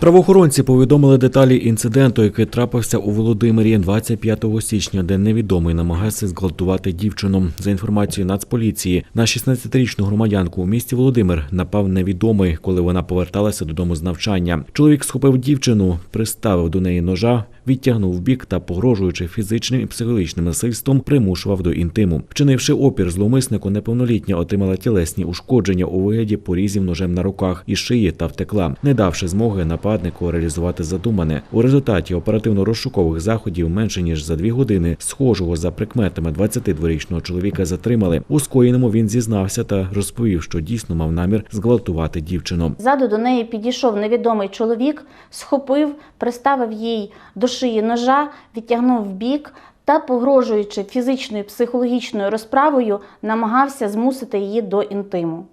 Правоохоронці повідомили деталі інциденту, який трапився у Володимирі 25 січня, де невідомий намагався зґвалтувати дівчину. За інформацією Нацполіції, на 16-річну громадянку у місті Володимир напав невідомий, коли вона поверталася додому з навчання. Чоловік схопив дівчину, приставив до неї ножа, відтягнув в бік та, погрожуючи фізичним і психологічним насильством, примушував до інтиму. Вчинивши опір зловмиснику, неповнолітня отримала тілесні ушкодження у вигляді порізів ножем на руках і шиї та втекла, не давши змоги нападнику реалізувати задумане. У результаті оперативно-розшукових заходів менше ніж за дві години схожого за прикметами 22-річного чоловіка затримали. У скоєному він зізнався та розповів, що дійсно мав намір зґвалтувати дівчину. Ззаду до неї підійшов невідомий чоловік, схопив, приставив їй до шиї ножа, відтягнув в бік та, погрожуючи фізичною психологічною розправою, намагався змусити її до інтиму.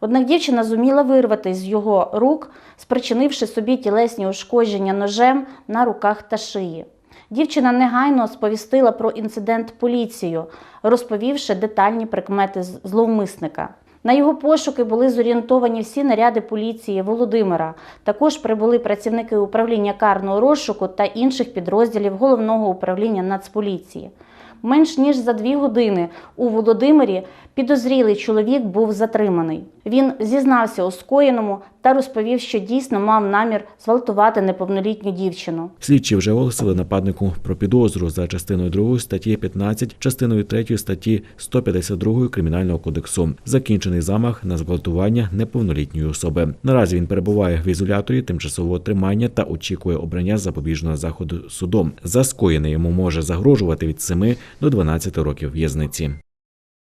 Однак дівчина зуміла вирватися з його рук, спричинивши собі тілесні ушкодження ножем на руках та шиї. Дівчина негайно сповістила про інцидент поліцію, розповівши детальні прикмети зловмисника. На його пошуки були зорієнтовані всі наряди поліції Володимира. Також прибули працівники управління карного розшуку та інших підрозділів головного управління Нацполіції. Менш ніж за дві години у Володимирі підозрілий чоловік був затриманий. Він зізнався у скоєному та розповів, що дійсно мав намір зґвалтувати неповнолітню дівчину. Слідчі вже оголосили нападнику про підозру за частиною 2 статті 15, частиною 3 статті 152 Кримінального кодексу. Закінчений замах на зґвалтування неповнолітньої особи. Наразі він перебуває в ізоляторі тимчасового тримання та очікує обрання запобіжного заходу судом. За скоєне йому може загрожувати від 7 до 12 років в'язниці.